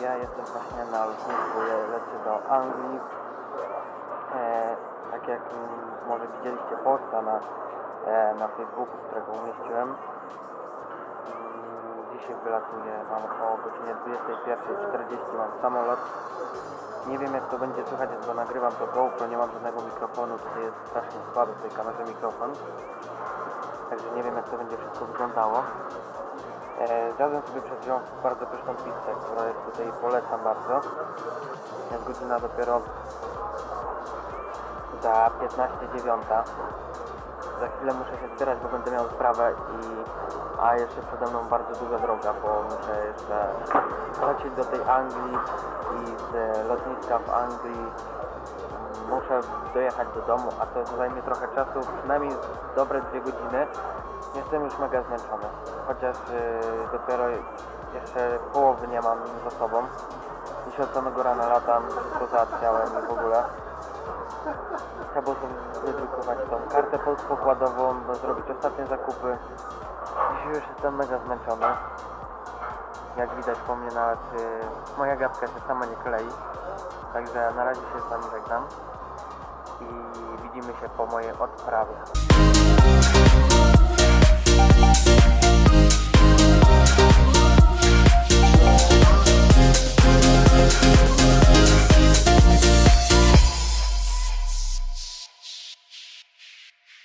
ja jestem właśnie na lotnisku, ja lecę do Anglii. E, tak jak mm, może widzieliście posta na, e, na Facebooku, którego umieściłem. Mm, Dzisiaj wylatuję, mam o godzinie 21.40 mam samolot. Nie wiem jak to będzie słychać, bo nagrywam to GoPro, nie mam żadnego mikrofonu, tutaj jest strasznie słaby w tej kamerze mikrofon. Także nie wiem jak to będzie wszystko wyglądało. E, Zjadłem sobie przed bardzo pyszną pizzę, która jest tutaj, polecam bardzo. Jest godzina dopiero za 15.09. Za chwilę muszę się zbierać, bo będę miał sprawę i a jeszcze przede mną bardzo długa droga, bo muszę jeszcze lecieć do tej Anglii i z lotniska w Anglii muszę dojechać do domu, a to zajmie trochę czasu, przynajmniej dobre dwie godziny. Jestem już mega zmęczony, chociaż yy, dopiero jeszcze połowy nie mam za sobą. Dzisiaj od samego rana latam, wszystko załatwiałem i w ogóle. Trzeba wydrukować tą kartę po- pokładową, zrobić ostatnie zakupy. Dzisiaj już jestem mega zmęczony. Jak widać po mnie nawet yy, moja gadka się sama nie klei. Także na razie się z Wami żegnam i widzimy się po mojej odprawie.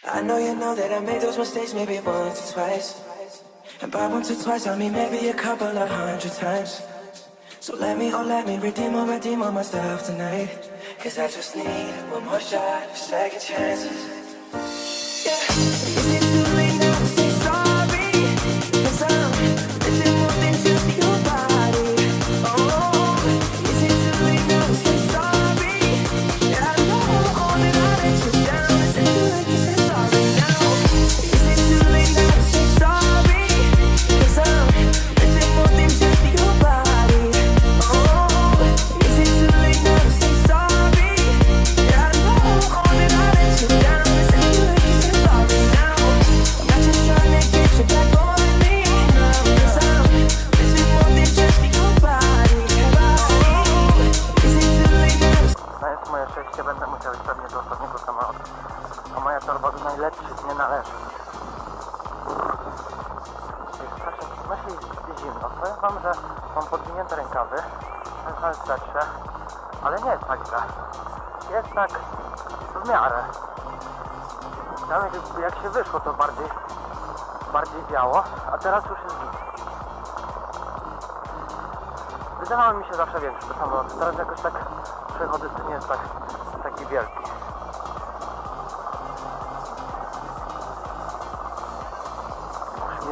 I know you know that I made those mistakes maybe once or twice. And by once or twice, I mean maybe a couple of hundred times. So let me, oh let me redeem or redeem on myself tonight. Cause I just need one more shot, second chances. Najlepszych nie należy. Strasznie, nosi zimno. Powiem wam, że mam podwinięte rękawy, jest lepsze, ale nie jest tak źle. Jest tak w miarę. Tam jak, się wyszło to bardziej, bardziej wiało, a teraz już jest git. Wydawało mi się zawsze większy to samolot. Teraz jakoś tak przechodzę, to nie jest tak, taki wielki.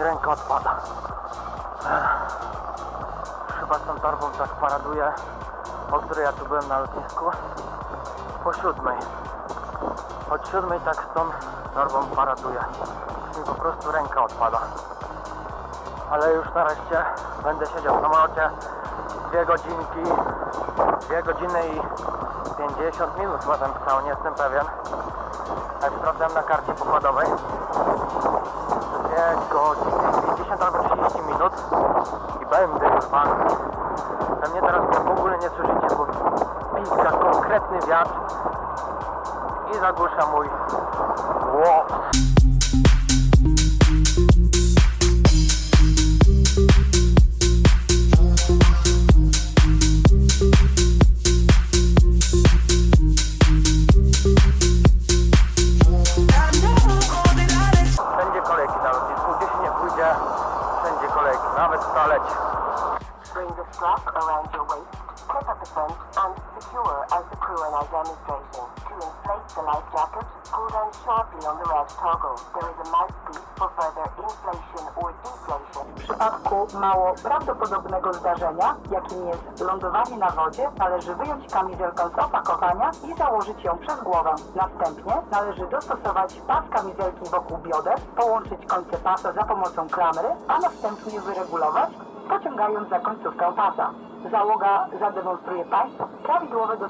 Mi ręka odpada. Chyba z tą torbą tak paraduję, o której ja tu byłem na lotnisku. Po siódmej. Od siódmej tak z tą torbą paraduję. Mi po prostu ręka odpada. Ale już nareszcie będę siedział w samolocie dwie godzinki, dwie godziny i 50 minut chyba tam pisało, nie jestem pewien. Ale sprawdzałem na karcie pokładowej. I będę już. A mnie teraz w ogóle nie słyszycie, bo piska konkretny wiatr i zagłusza mój głos. Nawet w toalecie. Bring the strap around your waist, clip at the front, and secure as the crew now demonstrating to inflate the life jacket, pull down sharply on the red toggle. There is a mouthpiece for further inflation or deflation. W przypadku mało prawdopodobnego zdarzenia, jakim jest lądowanie na wodzie, należy wyjąć kamizelkę z opakowania i założyć ją przez głowę. Następnie należy dostosować pas kamizelki wokół bioder, połączyć końce pasa za pomocą klamry, a następnie wyregulować, pociągając za końcówkę pasa. Załoga zademonstruje Państwu prawidłowe do...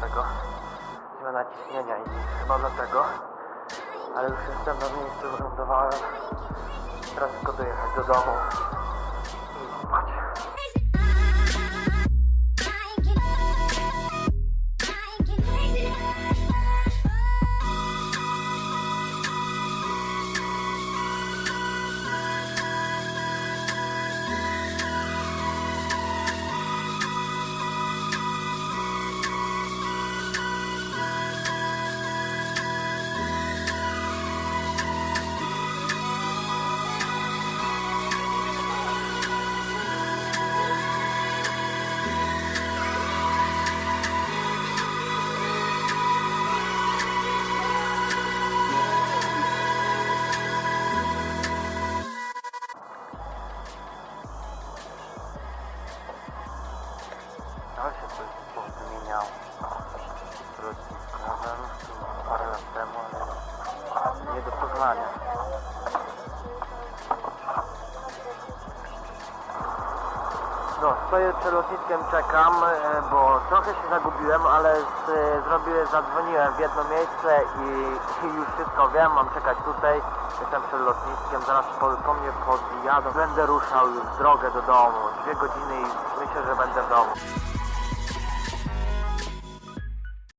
Nie wiem dlaczego. Zmiana ciśnienia i chyba dlatego. Ale już jestem na miejscu, wylądowałem. Teraz tylko dojechać do domu. I spać. Stoję przed lotniskiem, czekam, e, bo trochę się zagubiłem, ale e, zrobiłem, zadzwoniłem w jedno miejsce i, i już wszystko wiem, mam czekać tutaj. Jestem przed lotniskiem, zaraz po, po mnie podjadą. Będę ruszał już drogę do domu. Dwie godziny i myślę, że będę w domu.